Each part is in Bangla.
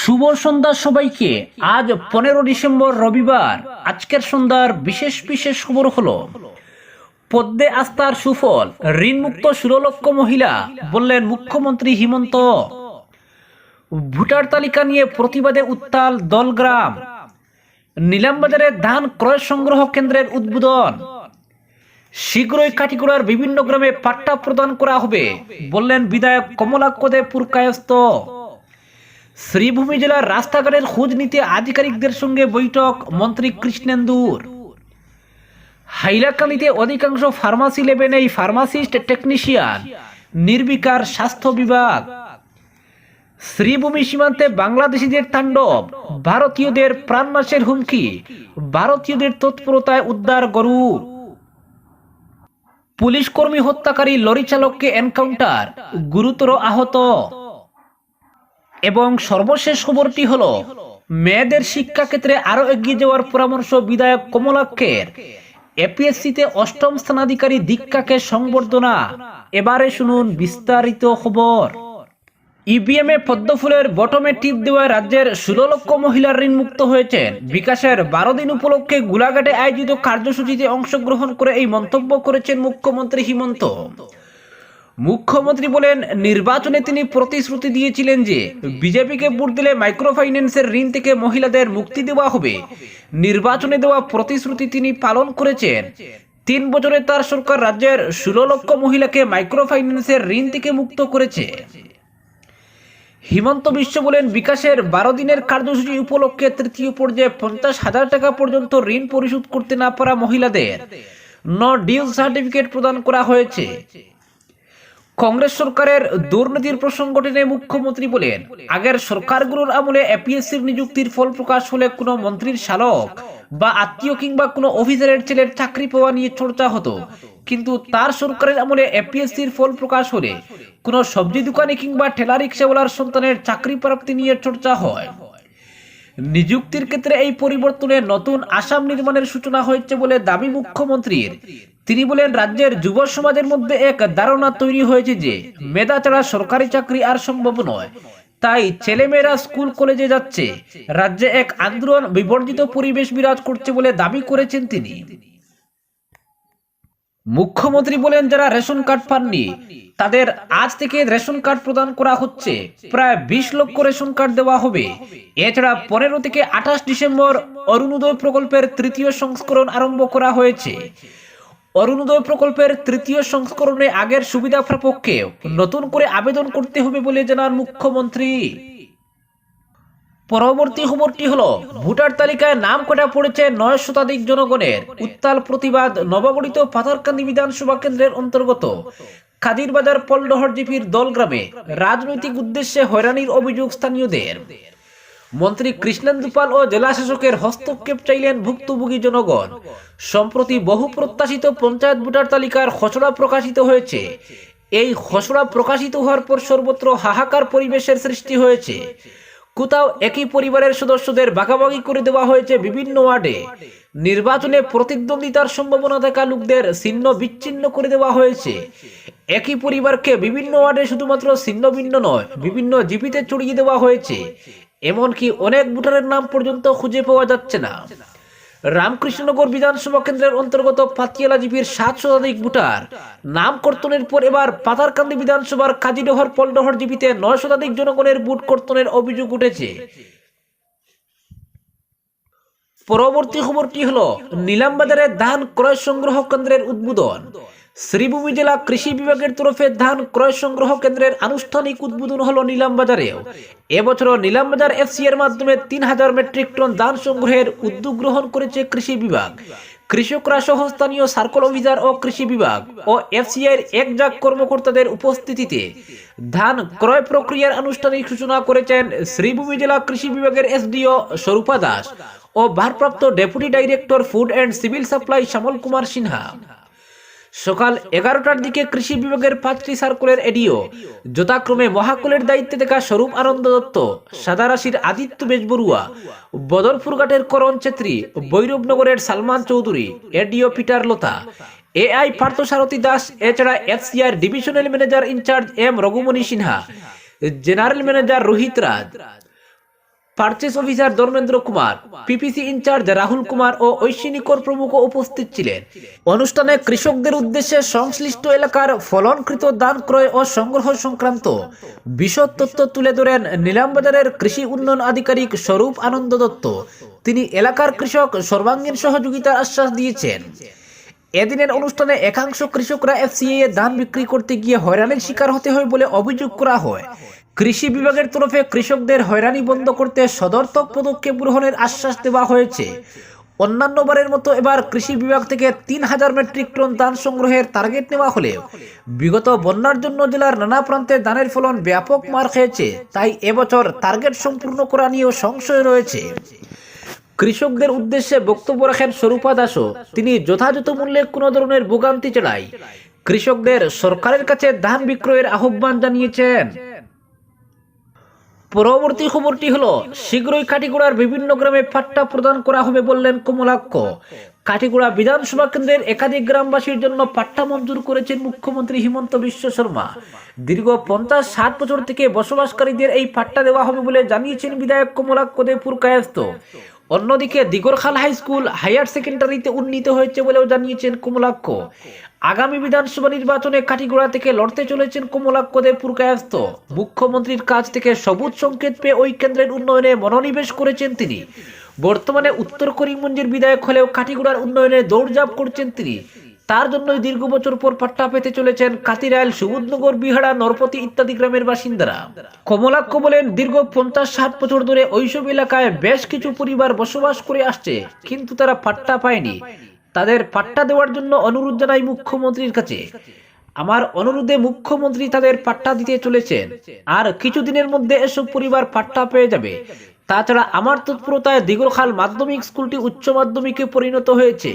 শুভ সন্ধ্যা সবাইকে। আজ পনেরো ডিসেম্বর রবিবার। আজকের সন্ধ্যার বিশেষ বিশেষ খবর হলো, পদ্মে আস্থার সুফল, ঋণমুক্ত ষোলো মহিলা, বললেন মুখ্যমন্ত্রী হিমন্ত। ভোটার তালিকা নিয়ে প্রতিবাদে উত্তাল দলগ্রাম। নিলামবাজারে ধান ক্রয় সংগ্রহ কেন্দ্রের উদ্বোধন। শীঘ্রই কাটিগড়ার বিভিন্ন গ্রামে পাট্টা প্রদান করা হবে, বললেন বিধায়ক কমলাক্ষ দেব পুরকায়স্ত শ্রীভূমি জেলার রাস্তাঘাটের খোঁজ নিতে আধিকারিকদের সঙ্গে বৈঠক, মন্ত্রী কৃষ্ণেন্দুর। হাইলাকান্দিতে অধিকাংশ ফার্মাসি লেবে নেই ফার্মাসিস্ট টেকনিশিয়ান, নির্বিকার স্বাস্থ্য বিভাগ। শ্রীভূমি সীমান্তে বাংলাদেশিদের তাণ্ডব, ভারতীয়দের প্রাণনাশের হুমকি, ভারতীয়দের তৎপরতায় উদ্ধার গরু। পুলিশ কর্মী হত্যাকারী লরি চালককে এনকাউন্টার, গুরুতর আহত। এবং সর্বশেষ খবরটি হলো, মেয়েদের শিক্ষাক্ষেত্রে আরও এগিয়ে যাওয়ার পরামর্শ বিধায়ক কমলাক্ষের এপিএসসিতে অষ্টম স্থানাধিকারী দীক্ষাকে সংবর্ধনা। এবারে শুনুন বিস্তারিত খবর। ইভিএম পদ্মফুলের বটমে টিপ দেওয়ায় রাজ্যের ষোলো লক্ষ মহিলার ঋণ মুক্ত হয়েছেন। বিকাশের বারো দিন উপলক্ষে গোলাঘাটে আয়োজিত কার্যসূচিতে অংশগ্রহণ করে এই মন্তব্য করেছেন মুখ্যমন্ত্রী হিমন্ত। মুখ্যমন্ত্রী বলেন, নির্বাচনে তিনি প্রতিশ্রুতি দিয়েছিলেন যে বিজেপিকে ভোট দিলে মাইক্রো ফাইন্যান্সের ঋণ থেকে মহিলাদের মুক্তি দেওয়া হবে। নির্বাচনে দেওয়া প্রতিশ্রুতি তিনি পালন করেছেন। তিন বছরে তার সরকার রাজ্যের ষোলো লক্ষ মহিলাকে মাইক্রো ফাইন্যান্সের ঋণ থেকে মুক্ত করেছে। হিমন্ত বিশ্ব বলেন, বিকাশের বারো দিনের কার্যসূচি উপলক্ষে তৃতীয় পর্যায়ে পঞ্চাশ হাজার টাকা পর্যন্ত ঋণ পরিশোধ করতে না পারা মহিলাদের। ন ডিউ সার্টিফিকেট প্রদান করা হয়েছে। কংগ্রেস সরকারের দুর্নীতির প্রসঙ্গ টেনে মুখ্যমন্ত্রী বলেন, আগের সরকারগুলোর আমলে এপিএসসির নিযুক্তির ফল প্রকাশ হলে কোনো মন্ত্রীর শালক বা আত্মীয় কিংবা কোনো অফিসারের ছেলের চাকরি পাওয়া নিয়ে চর্চা হতো। কিন্তু তার সরকারের আমলে এপিএসসির ফল প্রকাশ হলে কোনো সবজি দোকানে কিংবা ঠেলা রিক্সাওয়ালার সন্তানের চাকরি প্রাপ্তি নিয়ে চর্চা হয়। নিযুক্তির ক্ষেত্রে এই পরিবর্তনে নতুন আসাম নির্মাণের সূচনা হয়েছে বলে দাবি মুখ্যমন্ত্রীর। তিনি বলেন, রাজ্যের যুব সমাজের মধ্যে এক ধারণা তৈরি হয়েছে যে, মেধা ছাড়া সরকারি চাকরি আর সম্ভব নয়। তাই ছেলেমেয়েরা স্কুল, কলেজে যাচ্ছে। রাজ্যে এক আন্দোলন, বিবর্জিত পরিবেশ বিরাজ করছে বলে দাবি করেছেন তিনি। মুখ্যমন্ত্রী বলেন, যারা রেশন কার্ড পাননি, তাদের আজ থেকে রেশন কার্ড প্রদান করা হচ্ছে। প্রায় বিশ লক্ষ রেশন কার্ড দেওয়া হবে। এছাড়া পনেরো থেকে আঠাশ ডিসেম্বর অরুণোদয় প্রকল্পের তৃতীয় সংস্করণ আরম্ভ করা হয়েছে। অরুণোদয় প্রকল্পের তৃতীয় সংস্করণে আগের সুবিধা প্রাপককে নতুন করে আবেদন করতে হবে বলে জানান মুখ্যমন্ত্রী। পরবর্তী খবরটি হলো, ভোটার তালিকায় নাম কাটা পড়েছে নয় শতাধিক জনগণের? উত্তাল প্রতিবাদ নবগঠিত পাথারকান্দি বিধানসভা কেন্দ্রের অন্তর্গত কাদিরবাজার পলডহর জিপির দলগ্রামে রাজনৈতিক উদ্দেশ্যে হয়রানির অভিযোগ স্থানীয়দের। মন্ত্রী কৃষ্ণেন্দু পাল ও জেলাশাসকের হস্তক্ষেপ চাইলেন ভুক্তভোগী জনগণ। সম্প্রতি বহু প্রত্যাশিত পঞ্চায়েত ভোটার তালিকার খসড়া প্রকাশিত হয়েছে। এই খসড়া প্রকাশিত হওয়ার পর সর্বত্র হাহাকার পরিবেশের সৃষ্টি হয়েছে। কোথাও একই পরিবারের সদস্যদের ভাগাভাগি করে দেওয়া হয়েছে বিভিন্ন ওয়ার্ডে। নির্বাচনে প্রতিদ্বন্দ্বিতার সম্ভাবনা থাকা লোকদের ছিন্ন বিচ্ছিন্ন করে দেওয়া হয়েছে। একই পরিবারকে বিভিন্ন ওয়ার্ডে শুধুমাত্র ছিন্ন ভিন্ন নয়, বিভিন্ন জিপিতে চড়িয়ে দেওয়া হয়েছে। এমনকি অনেক ভোটারের নাম পর্যন্ত খুঁজে পাওয়া যাচ্ছে না। রামকৃষ্ণনগর বিধানসভা কেন্দ্রের অন্তর্গত পাতিয়ালা জিপির সাত শতাধিক ভোটার নাম কর্তনের পর এবার পাতারকান্দি বিধানসভার কাজীডহর পলডহর জিপিতে নয় শতাধিক জনগণের ভোট কর্তনের অভিযোগ উঠেছে। পরবর্তী খবরটি হলো, নিলামবাজারে ধান ক্রয় সংগ্রহ কেন্দ্রের উদ্বোধন। শ্রীভূমি জেলা কৃষি বিভাগের তরফে ধান ক্রয় সংগ্রহ কেন্দ্রের আনুষ্ঠানিক উদ্বোধন হলো নিলামবাজারেও। এবছর নিলামবাজার এফসি এর মাধ্যমে তিন হাজার মেট্রিক টন ধান সংগ্রহের উদ্যোগ গ্রহণ করেছে কৃষি বিভাগ। কৃষকরা সহ স্থানীয় সার্কল অফিসার ও কৃষি বিভাগ ও এফসিআই এক জাক কর্মকর্তাদের উপস্থিতিতে ধান ক্রয় প্রক্রিয়ার আনুষ্ঠানিক সূচনা করেছেন শ্রীভূমি জেলা কৃষি বিভাগের এসডিও স্বরূপা দাস ও ভারপ্রাপ্ত deputy director food and civil supply Shyamal Kumar Sinha. সকাল এগারোটার দিকে কৃষি বিভাগের পাঁচটি সার্কুলের এডিও। যথাক্রমে মহাকুলের দায়িত্বে থাকা স্বরূপ আনন্দ দত্ত সাদারাশির আদিত্য বেজবরুয়া, বদরপুর ঘাটের Karan Chhetri বৈরবনগরের Salman Chowdhury, ADO Peter Lata A AI Parthasarathi Das, এছাড়া FCR divisional manager incharge M Raghumani Sinha, general manager Rohit Raj. Purchase officer Dharmendra Kumar PPC incharge Rahul Kumar ও ঐশিনী কর প্রমুখ উপস্থিত ছিলেন। অনুষ্ঠানে কৃষকদের উদ্দেশ্যে সংশ্লিষ্ট এলাকার ফলনকৃত ধান ক্রয় ও সংগ্রহ সংক্রান্ত বিশদ তথ্য তুলে ধরেন নিলামবাজারের কৃষি উন্নয়ন আধিকারিক স্বরূপ আনন্দ দত্ত। তিনি এলাকার কৃষক সর্বাঙ্গীন সহযোগিতার আশ্বাস দিয়েছেন। এদিনের অনুষ্ঠানে একাংশ কৃষকরা এফসিএ ধান বিক্রি করতে গিয়ে হয়রানির শিকার হতে হয় বলে অভিযোগ করা হয়। কৃষি বিভাগের তরফে কৃষকদের হয়রানি বন্ধ করতে সদর্থক পদক্ষেপ গ্রহণের আশ্বাস দেওয়া হয়েছে। অন্যান্য বারের মতো এবার কৃষি বিভাগ থেকে তিন হাজার মেট্রিক টন ধান সংগ্রহের টার্গেট নেওয়া হলেও বিগত বন্যার জন্য জেলার নানা প্রান্তে ধানের ফলন ব্যাপক মার খেয়েছে, তাই এবছর টার্গেট সম্পূর্ণ করা নিয়েও সংশয় রয়েছে। কৃষকদের উদ্দেশ্যে বক্তব্য রাখেন স্বরূপা দাসও। তিনি যথাযথ মূল্যে কোনো ধরনের ভোগান্তি চড়াই কৃষকদের সরকারের কাছে ধান বিক্রয়ের আহ্বান জানিয়েছেন। পরবর্তী খবরটি হলো, শীঘ্রই কাটিগুড়ার বিভিন্ন গ্রামে পাট্টা প্রদান করা হবে বললেন কমলাক্ষ। কাটিগুড়া বিধানসভা কেন্দ্রের একাধিক গ্রামবাসীর জন্য পাট্টা মঞ্জুর করেছেন মুখ্যমন্ত্রী হিমন্ত বিশ্ব শর্মা। দীর্ঘ পঞ্চাশ ষাট বছর থেকে বসবাসকারীদের এই পাট্টা দেওয়া হবে বলে জানিয়েছেন বিধায়ক কমলাক্ষ দেবপুর কায়স্ত অন্যদিকে দিগরখাল হাই স্কুল হায়ার সেকেন্ডারিতে উন্নীত হয়েছে বলেও জানিয়েছেন কমলাক্ষ। আগামী বিধানসভা নির্বাচনে কাটিগোড়া থেকে লড়তে চলেছেন কমলাক্ষ দেবপুর কায়স্ত মুখ্যমন্ত্রীর কাছ থেকে সবুজ সংকেত পেয়ে ওই কেন্দ্রের উন্নয়নে মনোনিবেশ করেছেন তিনি। বর্তমানে উত্তর করিমগঞ্জের বিধায়ক হলেও কাটিগোড়ার উন্নয়নে দৌড়ঝাঁপ করছেন তিনি। তার জন্যই দীর্ঘ বছর পর পাট্টা পেতে চলেছেন কাতিরাইল সুবুদনগর বিহারা, নরপতি ইত্যাদি গ্রামের বাসিন্দারা। কমলাক্ষ বলেন, দীর্ঘ পঞ্চাশ ষাট বছর ধরে ওইসব এলাকায় বেশ কিছু পরিবার বসবাস করে আসছে, কিন্তু তারা পাট্টা পায়নি। তাদের পাট্টা দেওয়ার জন্য অনুরোধ জানাই মুখ্যমন্ত্রীর কাছে। আমার অনুরোধে মুখ্যমন্ত্রী তাদের পাট্টা দিতে চলেছেন। আর কিছুদিনের মধ্যে এসব পরিবার পাট্টা পেয়ে যাবে। তাছাড়া আমার তৎপরতায় দিগরখাল মাধ্যমিক স্কুলটি উচ্চ মাধ্যমিকে পরিণত হয়েছে।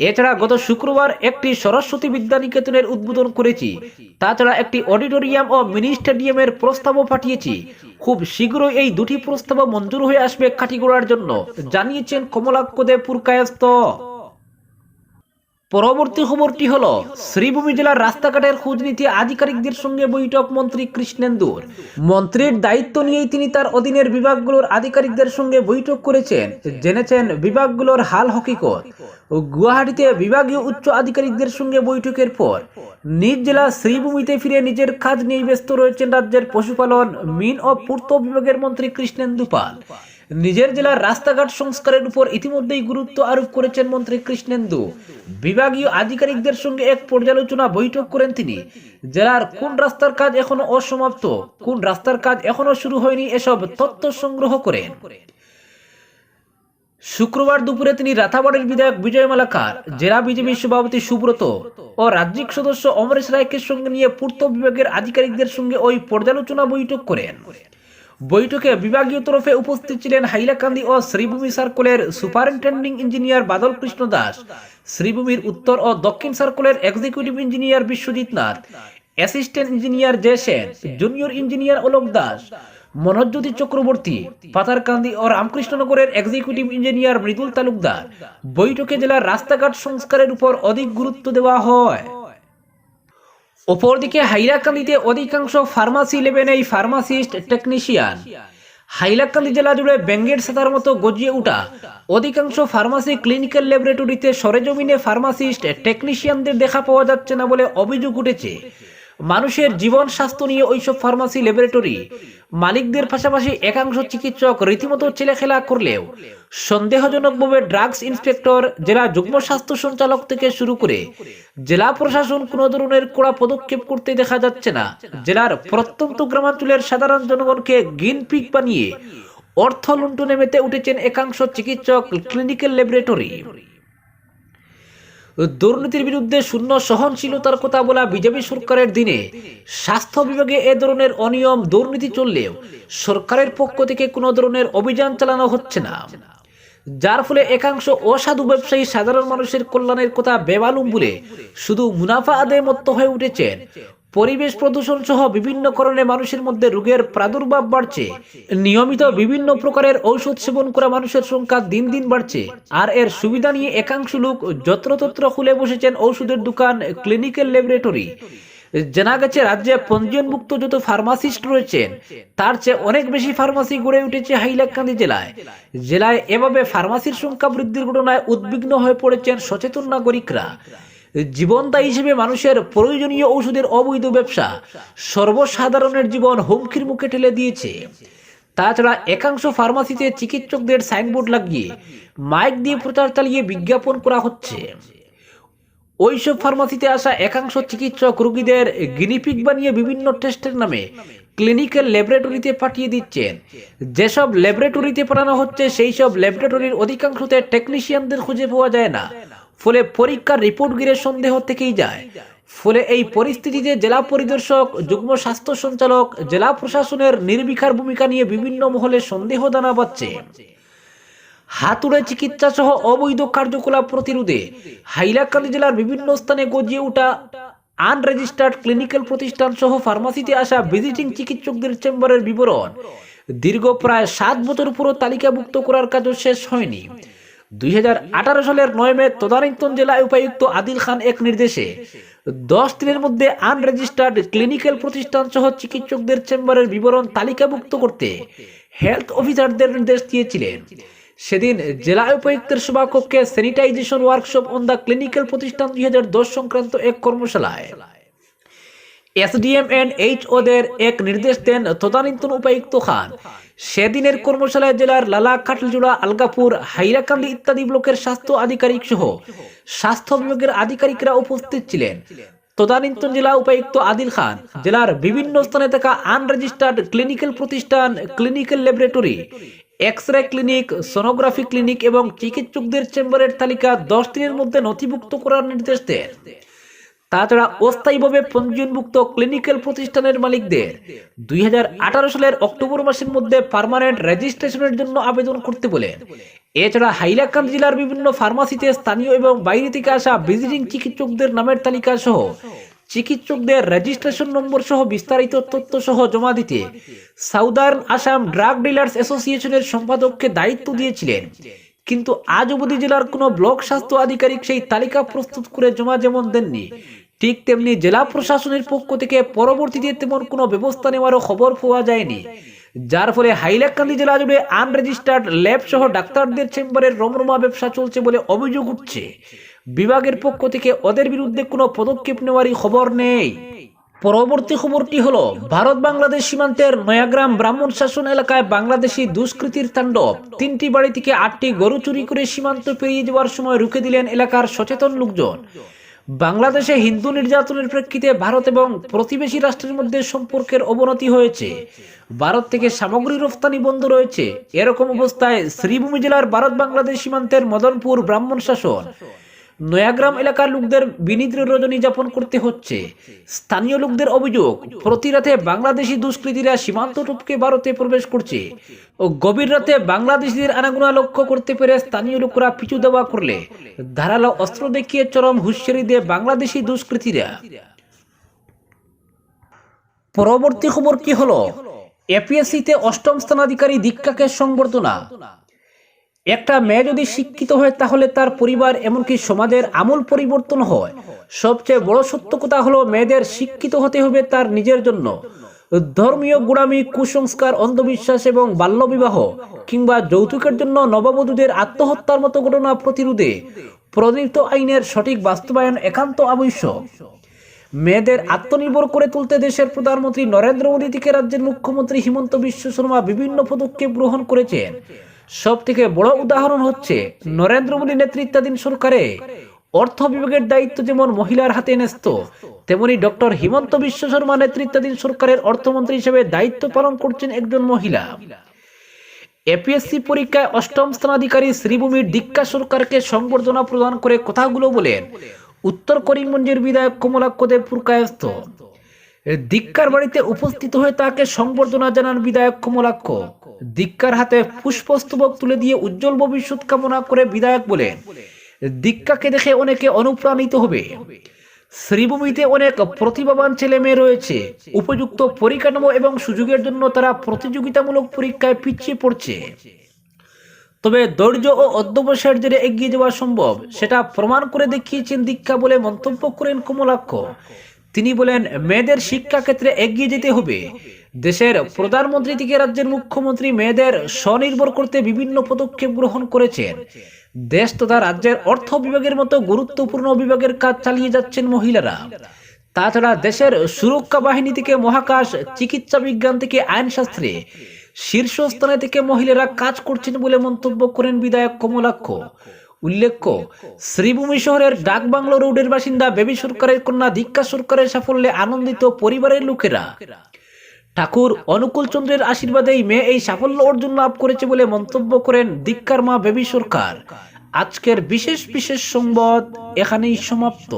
এছাড়া গত শুক্রবার একটি সরস্বতী বিদ্যা নিকেতনের উদ্বোধন করেছি। তাছাড়া একটি অডিটোরিয়াম ও মিনি স্টেডিয়ামের প্রস্তাবও পাঠিয়েছি। খুব শীঘ্রই এই দুটি প্রস্তাব মঞ্জুর হয়ে আসবে কাটিগোড়ার জন্য, জানিয়েছেন কমলাক্ষ দেবপুর পুরকায়স্ত পরবর্তী খবরটি হলো, শ্রীভূমি জেলার রাস্তাঘাটের খোঁজ নীতি আধিকারিকদের সঙ্গে বৈঠক মন্ত্রী কৃষ্ণেন্দুর। মন্ত্রীর দায়িত্ব নিয়েই তিনি তার অধীনের বিভাগগুলোর আধিকারিকদের সঙ্গে বৈঠক করেছেন, জেনেছেন বিভাগগুলোর হাল হকিকত। গুয়াহাটিতে বিভাগীয় উচ্চ আধিকারিকদের সঙ্গে বৈঠকের পর, নিজ জেলা শ্রীভূমিতে ফিরে নিজের কাজ নিয়ে ব্যস্ত রয়েছেন রাজ্যের পশুপালন, মিন ও পূর্ত বিভাগের মন্ত্রী কৃষ্ণেন্দু পাল। নিজের জেলার রাস্তাঘাট সংস্কারের উপর ইতিমধ্যেই গুরুত্ব আরোপ করেছেন মন্ত্রী কৃষ্ণেন্দু। বিভাগীয় আধিকারিকদের সঙ্গে এক পর্যালোচনা বৈঠক করেন তিনি। জেলার কোন রাস্তার কাজ এখনও অসমাপ্ত, কোন রাস্তার কাজ এখনও শুরু হয়নি এসব তথ্য সংগ্রহ করেন। শুক্রবার দুপুরে তিনি রাথাবাড়ির বিধায়ক বিজয় মালাকার, জেলা বিজেপি সভাপতি সুব্রত ও রাজ্যিক সদস্য অমরেশ রায়কে সঙ্গে নিয়ে পূর্ত বিভাগের আধিকারিকদের সঙ্গে ওই পর্যালোচনা বৈঠক করেন। বৈঠকে বিভাগীয় তরফে উপস্থিত ছিলেন হাইলাকান্দি ও শ্রীভূমি সার্কুলের সুপারিনটেন্ডিং ইঞ্জিনিয়ার বাদল কৃষ্ণ দাস, শ্রীভূমির উত্তর ও দক্ষিণ সার্কুলের executive engineer Biswajit Nath, assistant engineer J Sen junior engineer Alok Das, Manojyoti Chakraborty, Patharkandi ও রামকৃষ্ণনগরের এক্সিকিউটিভ ইঞ্জিনিয়ার মৃদুল তালুকদার। বৈঠকে জেলার রাস্তাঘাট সংস্কারের উপর অধিক গুরুত্ব দেওয়া হয়। অপরদিকে হাইলাকান্দিতে অধিকাংশ ফার্মাসি লেবেন এই ফার্মাসিস্ট টেকনিশিয়ান হাইলাকান্দি জেলা জুড়ে ব্যাঙ্গের সাতার মতো গজিয়ে উঠা অধিকাংশ ফার্মাসি ক্লিনিক্যাল ল্যাবরেটরিতে সরেজমিনে ফার্মাসিস্ট টেকনিশিয়ানদের দেখা পাওয়া যাচ্ছে না বলে অভিযোগ উঠেছে। মানুষের জীবন স্বাস্থ্য নিয়ে ওইসব ফার্মাসি ল্যাবরেটরি। মালিকদের পাশাপাশি একাংশ চিকিৎসক রীতিমতো ছেলেখেলা করলেও সন্দেহজনকভাবে ড্রাগস ইন্সপেক্টর, জেলা যুগ্ম স্বাস্থ্য সঞ্চালক থেকে শুরু করে জেলা প্রশাসন কোনো ধরনের কড়া পদক্ষেপ করতে দেখা যাচ্ছে না। জেলার প্রত্যন্ত গ্রামাঞ্চলের সাধারণ জনগণকে গিন পিক বানিয়ে অর্থ লুণ্ঠনে মেতে উঠেছেন একাংশ চিকিৎসক ক্লিনিক্যাল ল্যাবরেটরি। দুর্নীতির বিরুদ্ধে শূন্য সহনশীলতার কথা বলা বিজেপি সরকারের দিনে, স্বাস্থ্য বিভাগে এ ধরনের অনিয়ম দুর্নীতি চললেও সরকারের পক্ষ থেকে কোনো ধরনের অভিযান চালানো হচ্ছে না। যার ফলে একাংশ অসাধু ব্যবসায়ী সাধারণ মানুষের কল্যাণের কথা বেবালুম বলে শুধু মুনাফা আদায় মত্ত হয়ে উঠেছেন পরিবেশ প্রদূষণ সহ বিভিন্ন কারণে মানুষের মধ্যে রোগের প্রাদুর্ভাব বাড়ছে। নিয়মিত বিভিন্ন প্রকারের ঔষধ সেবন করা মানুষের সংখ্যা দিন দিন বাড়ছে। আর এর সুবিধা নিয়ে একাংশ লোক যত্রতত্র খুলে বসেছেন ঔষধের দোকান ক্লিনিক্যাল ল্যাবরেটরি। জানা গেছে, রাজ্যে পঞ্জীয়নভুক্ত যত ফার্মাসিস্ট রয়েছেন, তার চেয়ে অনেক বেশি ফার্মাসি গড়ে উঠেছে হাইলাকান্দি জেলায়। জেলায় এভাবে ফার্মাসির সংখ্যা বৃদ্ধির ঘটনায় উদ্বিগ্ন হয়ে পড়েছেন সচেতন নাগরিকরা। জীবনদা হিসেবে মানুষের প্রয়োজনীয় ওষুধের অবৈধ ব্যবসা সর্বসাধারণের জীবন হুমকির মুখে ঠেলে দিয়েছে। তাছাড়া একাংশ ফার্মাসিতে চিকিৎসকদের সাইনবোর্ড লাগিয়ে মাইক দিয়ে প্রচার চালিয়ে বিজ্ঞাপন করা হচ্ছে। ওইসব ফার্মাসিতে আসা একাংশ চিকিৎসক রোগীদের গিনিপিক বানিয়ে বিভিন্ন টেস্টের নামে ক্লিনিক্যাল ল্যাবরেটরিতে পাঠিয়ে দিচ্ছেন। যেসব ল্যাবরেটরিতে পাঠানো হচ্ছে সেই সব ল্যাবরেটরির অধিকাংশতে টেকনিশিয়ানদের খুঁজে পাওয়া যায় না। ফলে পরীক্ষার রিপোর্ট গিরে সন্দেহ থেকেই যায়। ফলে এই পরিস্থিতিতে জেলা পরিদর্শক, যুগ্ম স্বাস্থ্য সঞ্চালক, জেলা প্রশাসনের নির্বিকার ভূমিকা নিয়ে বিভিন্ন মহলে সন্দেহ দানা বাচ্ছে হাতুড়ে চিকিৎসা সহ অবৈধ কার্যকলাপ প্রতিরোধে হাইলাকান্দি জেলার বিভিন্ন স্থানে গজিয়ে ওঠা আনরেজিস্টার্ড ক্লিনিক্যাল প্রতিষ্ঠান সহ ফার্মাসিতে আসা ভিজিটিং চিকিৎসকদের চেম্বারের বিবরণ। দীর্ঘ প্রায় সাত বছর পুরো তালিকাভুক্ত করার কাজও শেষ হয়নি। দুই সালের নয় মে তদানীন্তন জেলা উপায়ুক্ত আদিল খান এক নির্দেশে দশ দিনের মধ্যে আনরেজিস্টার্ড ক্লিনিক্যাল প্রতিষ্ঠান সহ চিকিৎসকদের চেম্বারের বিবরণ তালিকাভুক্ত করতে হেলথ অফিসারদের নির্দেশ দিয়েছিলেন। সেদিন জেলা উপায়ুক্তের সভাকক্ষে sanitization workshop on the clinical প্রতিষ্ঠান দুই হাজার দশ সংক্রান্ত এক কর্মশালায়। এসডিএম এন্ড এইচ ওদের এক নির্দেশ দেন তদানীন্তন উপায়ুক্ত খান। সেদিনের কর্মশালায় জেলার লালা কাটলজোড়া আলগাপুর, হাইরাকান্দি ইত্যাদি ব্লকের স্বাস্থ্য আধিকারিক সহ স্বাস্থ্য বিভাগের আধিকারিকরা উপস্থিত ছিলেন। তদানীন্তন জেলা উপায়ুক্ত আদিল খান, জেলার বিভিন্ন স্থানে থাকা আনরেজিস্টার্ড ক্লিনিক্যাল প্রতিষ্ঠান, clinical laboratory X ray clinic, sonography clinic এবং চিকিৎসকদের চেম্বারের তালিকা দশ দিনের মধ্যে নথিভুক্ত করার নির্দেশ দেন। তাছাড়া অস্থায়ীভাবে পঞ্জীয়নভুক্ত ক্লিনিক্যাল প্রতিষ্ঠানের মালিকদের দুই হাজার আঠারো সালের অক্টোবর মাসের মধ্যে পার্মানেন্ট রেজিস্ট্রেশনের জন্য আবেদন করতে বলেন এছাড়া হাইলাকান্দি জেলার বিভিন্ন ফার্মাসিতে স্থানীয় এবং বাইরে থেকে আসা ভিজিটিং চিকিৎসকদের নামের তালিকা সহ চিকিৎসকদের রেজিস্ট্রেশন নম্বর সহ বিস্তারিত তথ্য সহ জমা দিতে সাউদার্ন আসাম ড্রাগ ডিলার্স অ্যাসোসিয়েশনের সম্পাদককে দায়িত্ব দিয়েছিলেন। কিন্তু আজ অবধি জেলার কোনো ব্লক স্বাস্থ্য আধিকারিক সেই তালিকা প্রস্তুত করে জমা যেমন দেননি, ঠিক তেমনি জেলা প্রশাসনের পক্ষ থেকে পরবর্তীতে তেমন কোনো ব্যবস্থা নেওয়ারও খবর পাওয়া যায়নি। যার ফলে হাইলাকান্দি জেলা জুড়ে আনরেজিস্টার্ড ল্যাব সহ ডাক্তারদের চেম্বারের রমরমা ব্যবসা চলছে বলে অভিযোগ উঠছে। বিভাগের পক্ষ থেকে ওদের বিরুদ্ধে কোনো পদক্ষেপ নেওয়ারই খবর নেই। পরবর্তী খবরটি হলো, ভারত বাংলাদেশ সীমান্তের নয়াগ্রাম ব্রাহ্মণ শাসন এলাকায় বাংলাদেশি দুষ্কৃতির তাণ্ডব। তিনটি বাড়ি থেকে আটটি গরু চুরি করে সীমান্ত পেরিয়ে যাওয়ার সময় রুখে দিলেন এলাকার সচেতন লোকজন। বাংলাদেশে হিন্দু নির্যাতনের প্রেক্ষিতে ভারত এবং প্রতিবেশী রাষ্ট্রের মধ্যে সম্পর্কের অবনতি হয়েছে। ভারত থেকে সামগ্রী রফতানি বন্ধ রয়েছে। এরকম অবস্থায় শ্রীভূমি জেলার ভারত বাংলাদেশ সীমান্তের মদনপুর ব্রাহ্মণ শাসন। নয়াগ্রাম এলাকার লোকদের বিনিদ্র রজনী যাপন করতে হচ্ছে। স্থানীয় লোকদের অভিযোগ, প্রতি রাতে বাংলাদেশি দুষ্কৃতীরা সীমান্ত টপকে ভারতে প্রবেশ করছে ও গভীর রাতে বাংলাদেশিদের আনাগুনা লক্ষ্য করতে পেরে স্থানীয় লোকরা পিছু দেওয়া করলে। ধারালো অস্ত্র দেখিয়ে চরম হুঁশিয়ারি দিয়ে বাংলাদেশি দুষ্কৃতীরা। পরবর্তী খবর কি হলো? এপিএসসিতে অষ্টম স্থানাধিকারী দীক্ষাকে সংবর্ধনা। একটা মেয়ে যদি শিক্ষিত হয়, তাহলে তার পরিবার এমনকি সমাজের আমূল পরিবর্তন হয়। সবচেয়ে বড় সত্য কথা হলো, মেয়েদের শিক্ষিত হতে হবে তার নিজের জন্য। ধর্মীয় গুড়ামি কুসংস্কার, অন্ধবিশ্বাস এবং বাল্যবিবাহ কিংবা যৌতুকের জন্য নববধূদের আত্মহত্যার মতো ঘটনা প্রতিরোধে প্রণীত আইনের সঠিক বাস্তবায়ন একান্ত আবশ্যক। মেয়েদের আত্মনির্ভর করে তুলতে দেশের প্রধানমন্ত্রী নরেন্দ্র মোদী থেকে রাজ্যের মুখ্যমন্ত্রী হিমন্ত বিশ্ব শর্মা বিভিন্ন পদক্ষেপ গ্রহণ করেছেন। সব থেকে বড় উদাহরণ হচ্ছে নরেন্দ্র মোদী নেতৃত্বাধীন সরকারে অর্থ বিভাগের দায়িত্ব যেমন মহিলার হাতে ন্যস্ত, তেমনি ডক্টর হিমন্ত বিশ্ব শর্মা নেতৃত্বাধীন সরকারের অর্থমন্ত্রী হিসেবে দায়িত্ব পালন করছেন একজন মহিলা। এপিএসসি পরীক্ষায় অষ্টম স্থানাধিকারী শ্রীভূমির দীক্ষা সরকারকে সংবর্ধনা প্রদান করে কথাগুলো বলেন, উত্তর করিমগঞ্জের বিধায়ক কমলাক্ষ দেব পুরকায়স্থ দীক্ষার বাড়িতে উপস্থিত হয়ে তাকে সংবর্ধনা জানান বিধায়ক কমলাক্ষ। দীক্ষার হাতে পুষ্পস্তবক তুলে দিয়ে উজ্জ্বল ভবিষ্যৎ কামনা করে বিধায়ক বলেন দীক্ষাকে দেখে অনেকে অনুপ্রাণিত হবে। শ্রীভূমিতে অনেক প্রতিভাবান ছেলে মেয়ে রয়েছে। উপযুক্ত পরিকাঠামো এবং সুযোগের জন্য তারা প্রতিযোগিতামূলক পরীক্ষায় পিছিয়ে পড়ছে। তবে ধৈর্য ও অধ্যবসায়ের জেরে এগিয়ে যাওয়া সম্ভব, সেটা প্রমাণ করে দেখিয়েছেন দীক্ষা বলে মন্তব্য করেন কমলাক্ষ। তিনি বলেন, মেয়েদের শিক্ষা ক্ষেত্রে এগিয়ে যেতে হবে। দেশের প্রধানমন্ত্রী থেকে রাজ্যের মুখ্যমন্ত্রী মেয়েদের স্বনির্ভর করতে বিভিন্ন পদক্ষেপ গ্রহণ করেছেন। দেশ তথা রাজ্যের অর্থ বিভাগের মতো গুরুত্বপূর্ণ বিভাগের কাজ চালিয়ে যাচ্ছেন মহিলারা। তাছাড়া দেশের সুরক্ষা বাহিনী থেকে মহাকাশ, চিকিৎসা বিজ্ঞান থেকে আইনশাস্ত্রে শীর্ষস্থানে থেকে মহিলারা কাজ করছেন বলে মন্তব্য করেন বিধায়ক কমলাক্ষ। উল্লেখ্য শ্রীভূমি শহরের ডাকবাংলো রোডের বাসিন্দা বেবি সরকারের কন্যা দীক্ষা সরকারের সাফল্যে আনন্দিত পরিবারের লোকেরা। ঠাকুর অনুকূল চন্দ্রের আশীর্বাদেই মেয়ে এই সাফল্য অর্জন লাভ করেছে বলে মন্তব্য করেন দীক্ষার মা বেবি সরকার। আজকের বিশেষ বিশেষ সংবাদ এখানেই সমাপ্ত।